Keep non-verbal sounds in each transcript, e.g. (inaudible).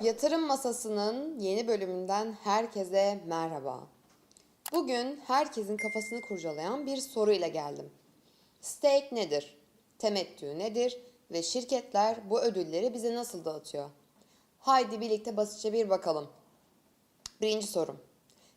Yatırım Masası'nın yeni bölümünden herkese merhaba. Bugün herkesin kafasını kurcalayan bir soruyla geldim. Stake nedir? Temettü nedir? Ve şirketler bu ödülleri bize nasıl dağıtıyor? Haydi birlikte basitçe bir bakalım. Birinci sorum.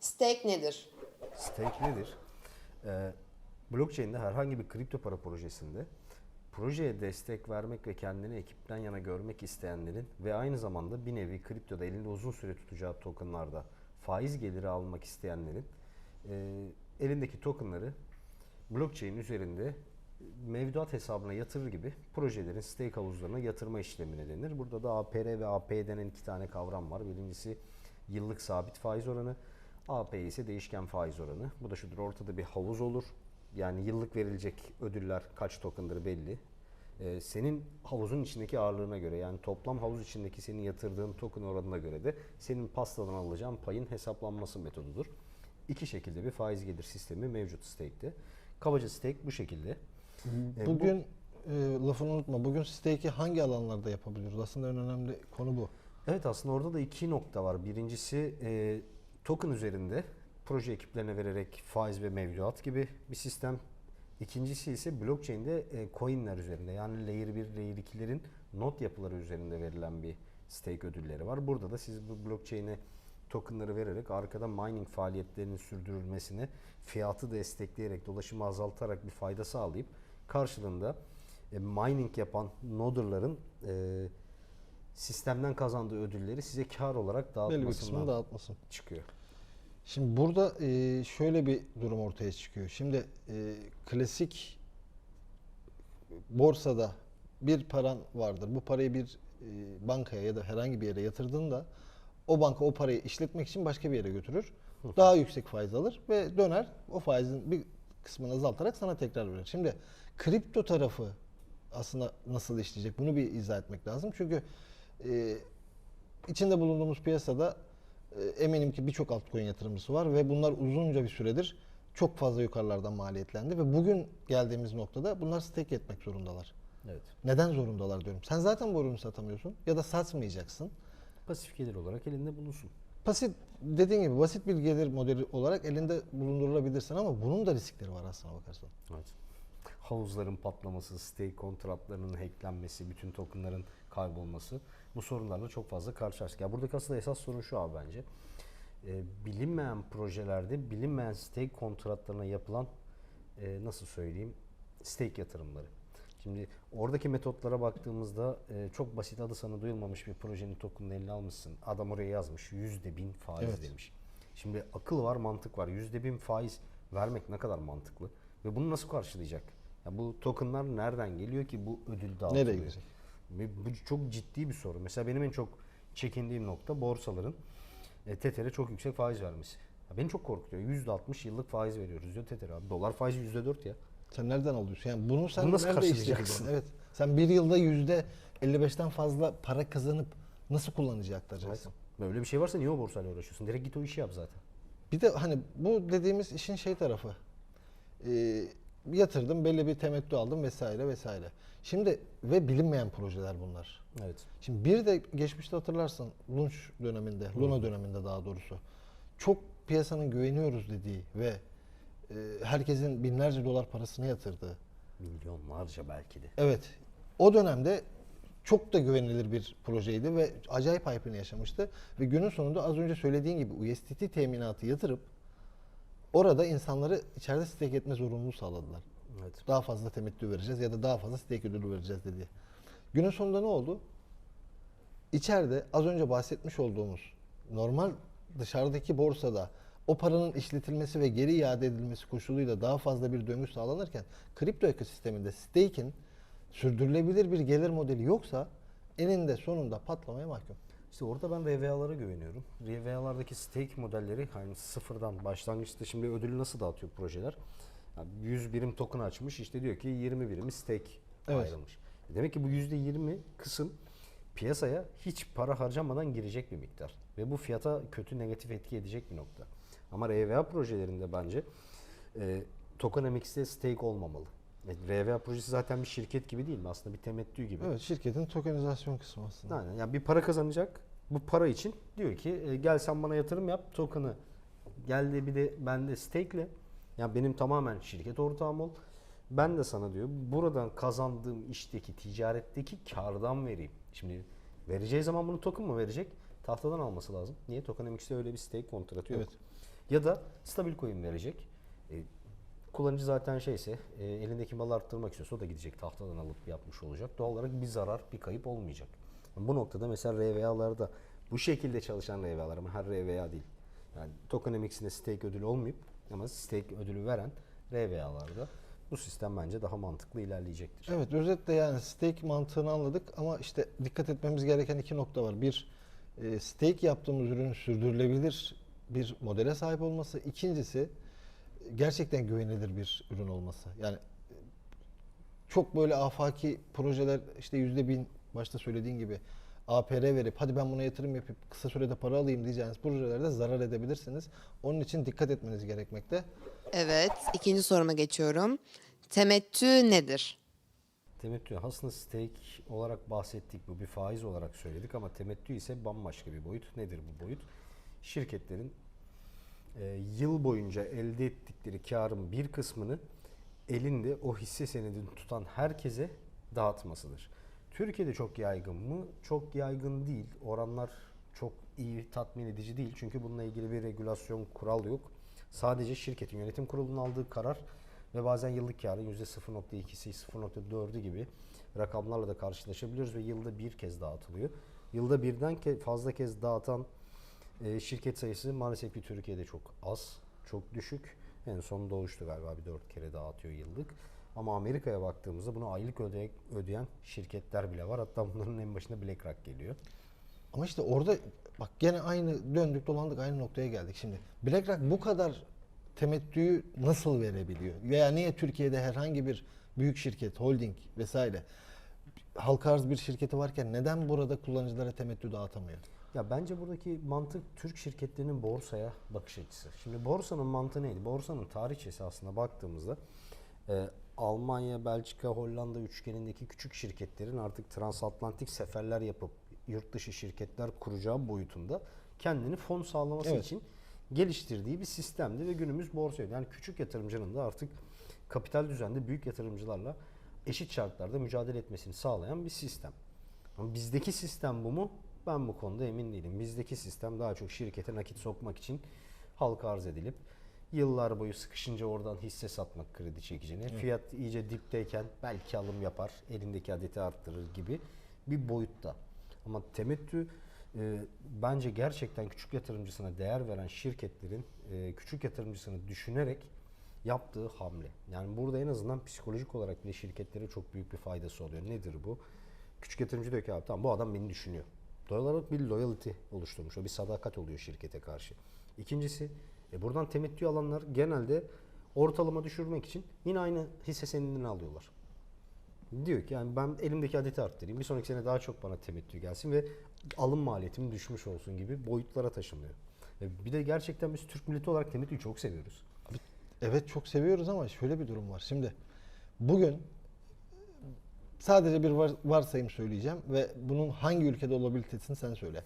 Stake nedir? Stake nedir? Ee, blockchain'de herhangi bir kripto para projesinde projeye destek vermek ve kendini ekipten yana görmek isteyenlerin ve aynı zamanda bir nevi kriptoda elinde uzun süre tutacağı tokenlarda faiz geliri almak isteyenlerin e, elindeki tokenları blockchain üzerinde mevduat hesabına yatırır gibi projelerin stake havuzlarına yatırma işlemine denir. Burada da APR ve AP denen iki tane kavram var. Birincisi yıllık sabit faiz oranı, AP ise değişken faiz oranı. Bu da şudur ortada bir havuz olur. Yani yıllık verilecek ödüller kaç tokendır belli. Ee, senin havuzun içindeki ağırlığına göre yani toplam havuz içindeki senin yatırdığın token oranına göre de senin pastadan alacağın payın hesaplanması metodudur. İki şekilde bir faiz gelir sistemi mevcut stake'te. Kabaca stake bu şekilde. Ee, bu- Bugün e, lafını unutma. Bugün stake'i hangi alanlarda yapabiliyoruz? Aslında en önemli konu bu. Evet aslında orada da iki nokta var. Birincisi e, token üzerinde proje ekiplerine vererek faiz ve mevduat gibi bir sistem. İkincisi ise blockchain'de e, coinler üzerinde yani layer 1, layer 2'lerin not yapıları üzerinde verilen bir stake ödülleri var. Burada da siz bu blockchain'e tokenları vererek arkada mining faaliyetlerinin sürdürülmesine fiyatı destekleyerek dolaşımı azaltarak bir fayda sağlayıp karşılığında e, mining yapan noderların e, sistemden kazandığı ödülleri size kar olarak Belli bir dağıtmasından dağıtmasın. çıkıyor. Şimdi burada e, şöyle bir durum ortaya çıkıyor. Şimdi e, klasik borsada bir paran vardır. Bu parayı bir e, bankaya ya da herhangi bir yere yatırdığında o banka o parayı işletmek için başka bir yere götürür. Daha yüksek faiz alır ve döner o faizin bir kısmını azaltarak sana tekrar verir. Şimdi kripto tarafı aslında nasıl işleyecek bunu bir izah etmek lazım. Çünkü e, içinde bulunduğumuz piyasada eminim ki birçok altcoin yatırımcısı var ve bunlar uzunca bir süredir çok fazla yukarılardan maliyetlendi ve bugün geldiğimiz noktada bunlar stake etmek zorundalar. Evet. Neden zorundalar diyorum. Sen zaten bu ürünü satamıyorsun ya da satmayacaksın. Pasif gelir olarak elinde bulunsun. Basit dediğin gibi basit bir gelir modeli olarak elinde bulundurulabilirsin ama bunun da riskleri var aslına bakarsan. Evet. Havuzların patlaması, stake kontratlarının hacklenmesi, bütün tokenların kaybolması bu sorunlarla çok fazla karşılaştık. Ya buradaki aslında esas sorun şu abi bence. Ee, bilinmeyen projelerde bilinmeyen stake kontratlarına yapılan e, nasıl söyleyeyim stake yatırımları. Şimdi oradaki metotlara baktığımızda e, çok basit adı sana duyulmamış bir projenin token'ını eline almışsın. Adam oraya yazmış yüzde bin faiz Evet. demiş. Şimdi akıl var mantık var. Yüzde bin faiz vermek ne kadar mantıklı? Ve bunu nasıl karşılayacak? Ya bu tokenlar nereden geliyor ki bu ödül dağıtılıyor? Nereye gidecek? Bu çok ciddi bir soru. Mesela benim en çok çekindiğim nokta borsaların e, Tether'e çok yüksek faiz vermesi. Ya beni çok korkutuyor. %60 yıllık faiz veriyoruz diyor Tether abi. Dolar faizi %4 ya. Sen nereden alıyorsun? Yani bunu sen Bunu nasıl nerede karşılayacaksın? Evet. Sen bir yılda yüzde 55'ten fazla para kazanıp nasıl kullanıcıya aktaracaksın? Böyle bir şey varsa niye o borsayla uğraşıyorsun? Direkt git o işi yap zaten. Bir de hani bu dediğimiz işin şey tarafı. Ee, yatırdım, belli bir temettü aldım vesaire vesaire. Şimdi ve bilinmeyen projeler bunlar. Evet. Şimdi bir de geçmişte hatırlarsın Lunch döneminde, Luna döneminde daha doğrusu. Çok piyasanın güveniyoruz dediği ve e, herkesin binlerce dolar parasını yatırdığı. Milyonlarca belki de. Evet. O dönemde çok da güvenilir bir projeydi ve acayip hype'ını yaşamıştı. Ve günün sonunda az önce söylediğin gibi USDT teminatı yatırıp orada insanları içeride stake etme zorunluluğu sağladılar. Evet. Daha fazla temettü vereceğiz ya da daha fazla stake ödülü vereceğiz dedi. Günün sonunda ne oldu? İçeride az önce bahsetmiş olduğumuz normal dışarıdaki borsada o paranın işletilmesi ve geri iade edilmesi koşuluyla daha fazla bir döngü sağlanırken kripto ekosisteminde stake'in sürdürülebilir bir gelir modeli yoksa eninde sonunda patlamaya mahkum. İşte orada ben RVA'lara güveniyorum. RVA'lardaki stake modelleri hani sıfırdan başlangıçta şimdi ödülü nasıl dağıtıyor projeler? Yani 100 birim token açmış işte diyor ki 20 birimi stake Evet. ayrılmış. Demek ki bu %20 kısım piyasaya hiç para harcamadan girecek bir miktar. Ve bu fiyata kötü negatif etki edecek bir nokta. Ama RVA projelerinde bence e, tokenomics'te stake olmamalı. E, RVA projesi zaten bir şirket gibi değil mi? Aslında bir temettü gibi. Evet şirketin tokenizasyon kısmı aslında. Aynen. Yani bir para kazanacak Bu para için diyor ki e, gel sen bana yatırım yap token'ı geldi bir de bende stake'le ya benim tamamen şirket ortağım ol. Ben de sana diyor buradan kazandığım işteki ticaretteki kardan vereyim. Şimdi vereceği zaman bunu token mı verecek? Tahtadan alması lazım. Niye? Tokenomics'te öyle bir stake kontratı yok. Evet. Ya da stabil coin verecek. E, kullanıcı zaten şeyse e, elindeki malı arttırmak istiyorsa o da gidecek tahtadan alıp yapmış olacak. Doğal olarak bir zarar, bir kayıp olmayacak. Bu noktada mesela RVA'larda bu şekilde çalışan RVA'lar ama her RVA değil. Yani tokenomics'inde stake ödülü olmayıp ama stake ödülü veren RVA'larda bu sistem bence daha mantıklı ilerleyecektir. Evet özetle yani stake mantığını anladık ama işte dikkat etmemiz gereken iki nokta var. Bir e, stake yaptığımız ürünün sürdürülebilir bir modele sahip olması. İkincisi gerçekten güvenilir bir ürün olması. Yani e, çok böyle afaki projeler işte yüzde bin başta söylediğin gibi APR verip hadi ben buna yatırım yapıp kısa sürede para alayım diyeceğiniz projelerde zarar edebilirsiniz. Onun için dikkat etmeniz gerekmekte. Evet, ikinci soruma geçiyorum. Temettü nedir? Temettü aslında stake olarak bahsettik bu bir faiz olarak söyledik ama temettü ise bambaşka bir boyut. Nedir bu boyut? Şirketlerin e, yıl boyunca elde ettikleri karın bir kısmını elinde o hisse senedini tutan herkese dağıtmasıdır. Türkiye'de çok yaygın mı? Çok yaygın değil. Oranlar çok iyi, tatmin edici değil. Çünkü bununla ilgili bir regülasyon, kural yok. Sadece şirketin yönetim kurulunun aldığı karar ve bazen yıllık karın %0.2'si, 0.4'ü gibi rakamlarla da karşılaşabiliyoruz ve yılda bir kez dağıtılıyor. Yılda birden fazla kez dağıtan e, şirket sayısı maalesef ki Türkiye'de çok az, çok düşük. En son doğuştu galiba bir dört kere dağıtıyor yıllık. Ama Amerika'ya baktığımızda bunu aylık öde- ödeyen şirketler bile var. Hatta bunların en başında BlackRock geliyor. Ama işte orada bak gene aynı döndük dolandık aynı noktaya geldik şimdi. BlackRock bu kadar temettüyü nasıl verebiliyor? Veya niye Türkiye'de herhangi bir büyük şirket, holding vesaire halka arz bir şirketi varken neden burada kullanıcılara temettü dağıtamıyor? Ya bence buradaki mantık Türk şirketlerinin borsaya bakış açısı. Şimdi borsanın mantığı neydi? Borsanın tarihçesi aslında baktığımızda e, Almanya, Belçika, Hollanda üçgenindeki küçük şirketlerin artık transatlantik seferler yapıp yurt dışı şirketler kuracağı boyutunda kendini fon sağlaması Evet. için geliştirdiği bir sistemdi ve günümüz borsaya. Yani küçük yatırımcının da artık kapital düzende büyük yatırımcılarla eşit şartlarda mücadele etmesini sağlayan bir sistem. Ama bizdeki sistem bu mu? Ben bu konuda emin değilim. Bizdeki sistem daha çok şirkete nakit sokmak için halka arz edilip yıllar boyu sıkışınca oradan hisse satmak kredi çekicine. Fiyat iyice dipteyken belki alım yapar, elindeki adeti arttırır gibi bir boyutta. Ama temettü e, bence gerçekten küçük yatırımcısına değer veren şirketlerin e, küçük yatırımcısını düşünerek yaptığı hamle. Yani burada en azından psikolojik olarak bile şirketlere çok büyük bir faydası oluyor. Nedir bu? Küçük yatırımcı diyor ki abi tamam bu adam beni düşünüyor. Doğal olarak bir loyalty oluşturmuş. O bir sadakat oluyor şirkete karşı. İkincisi e buradan temettü alanlar genelde ortalama düşürmek için yine aynı hisse senedini alıyorlar. Diyor ki yani ben elimdeki adeti arttırayım. Bir sonraki sene daha çok bana temettü gelsin ve alım maliyetim düşmüş olsun gibi boyutlara taşınıyor. E bir de gerçekten biz Türk milleti olarak temettüyü çok seviyoruz. Evet çok seviyoruz ama şöyle bir durum var. Şimdi bugün sadece bir var- varsayım söyleyeceğim ve bunun hangi ülkede olabilitesini sen söyle.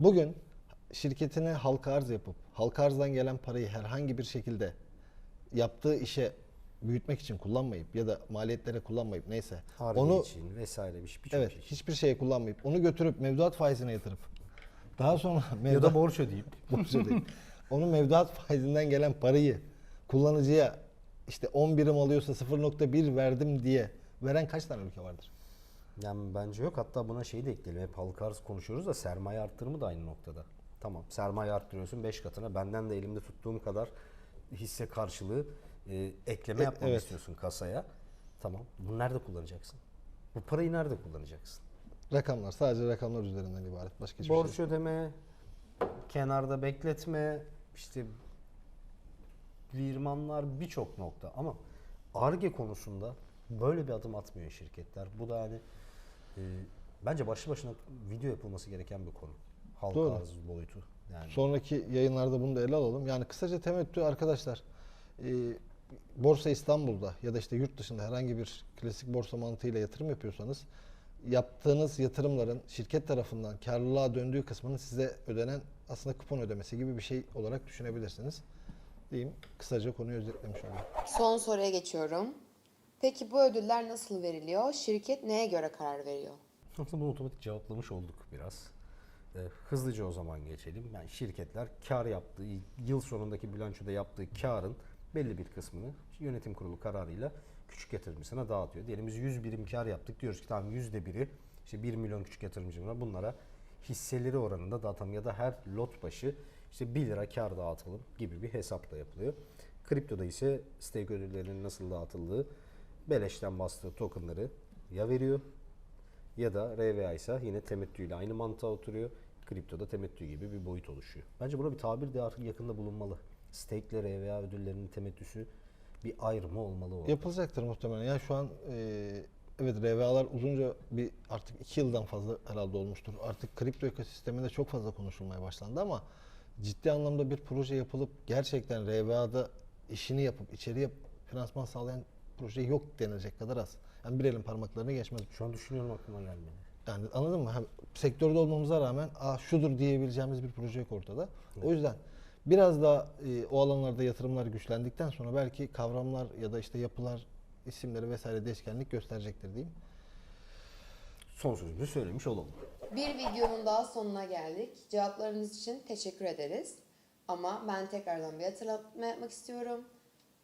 Bugün şirketine halka arz yapıp halka arzdan gelen parayı herhangi bir şekilde yaptığı işe büyütmek için kullanmayıp ya da maliyetlere kullanmayıp neyse Harbi onu için vesaire bir şey. evet şey hiçbir şeye kullanmayıp onu götürüp mevduat faizine yatırıp daha sonra Ya mevduat da borç ödeyip. (laughs) borcu değil. Onun mevduat faizinden gelen parayı kullanıcıya işte 10 birim alıyorsa 0.1 verdim diye veren kaç tane ülke vardır? Yani bence yok. Hatta buna şeyi de ekleyelim. Hep halka arz konuşuyoruz da sermaye arttırımı da aynı noktada. Tamam sermaye arttırıyorsun 5 katına. Benden de elimde tuttuğum kadar hisse karşılığı e, ekleme E, yapmamı evet. istiyorsun kasaya. Tamam. Bunu nerede kullanacaksın? Bu parayı nerede kullanacaksın? Rakamlar sadece rakamlar üzerinden ibaret. Başka hiçbir şey Borç ödeme, kenarda bekletme, işte virmanlar birçok nokta ama ARGE konusunda böyle bir adım atmıyor şirketler. Bu da hani e, bence başlı başına video yapılması gereken bir konu. Halka Doğru. arz boyutu. Yani Sonraki yayınlarda bunu da ele alalım. Yani kısaca temettü arkadaşlar e, Borsa İstanbul'da ya da işte yurt dışında herhangi bir klasik borsa mantığıyla yatırım yapıyorsanız yaptığınız yatırımların şirket tarafından karlılığa döndüğü kısmının size ödenen aslında kupon ödemesi gibi bir şey olarak düşünebilirsiniz. Diyeyim kısaca konuyu özetlemiş olayım. Son soruya geçiyorum. Peki bu ödüller nasıl veriliyor? Şirket neye göre karar veriyor? Aslında bunu otomatik cevaplamış olduk biraz. Ee, hızlıca o zaman geçelim. Yani şirketler kar yaptığı, yıl sonundaki bilançoda yaptığı karın belli bir kısmını yönetim kurulu kararıyla küçük yatırımcısına dağıtıyor. Diyelim biz 100 birim kar yaptık. Diyoruz ki tamam yüzde biri işte 1 milyon küçük yatırımcı var. Bunlara hisseleri oranında dağıtalım ya da her lot başı işte 1 lira kar dağıtalım gibi bir hesapla yapılıyor. Kriptoda ise stake ödüllerinin nasıl dağıtıldığı beleşten bastığı tokenları ya veriyor ya da RVA ise yine temettü ile aynı mantığa oturuyor. Kriptoda temettü gibi bir boyut oluşuyor. Bence buna bir tabir de artık yakında bulunmalı. Stake ile RVA ödüllerinin temettüsü bir ayrımı olmalı orada. Yapılacaktır muhtemelen. Ya şu an e, evet RVA'lar uzunca bir artık iki yıldan fazla herhalde olmuştur. Artık kripto ekosisteminde çok fazla konuşulmaya başlandı ama ciddi anlamda bir proje yapılıp gerçekten RVA'da işini yapıp içeri yap, finansman sağlayan proje yok denilecek kadar az. Yani bir elin parmaklarını geçmez. Şu an düşünüyorum aklıma gelmedi. Yani anladın mı? Hem sektörde olmamıza rağmen Aa, şudur diyebileceğimiz bir proje yok ortada. O yüzden biraz daha e, o alanlarda yatırımlar güçlendikten sonra belki kavramlar ya da işte yapılar, isimleri vesaire değişkenlik gösterecektir diyeyim. Son sözümüzü söylemiş olalım. Bir videonun daha sonuna geldik. Cevaplarınız için teşekkür ederiz. Ama ben tekrardan bir hatırlatma yapmak istiyorum.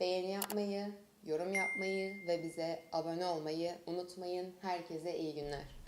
Beğeni yapmayı, yorum yapmayı ve bize abone olmayı unutmayın. Herkese iyi günler.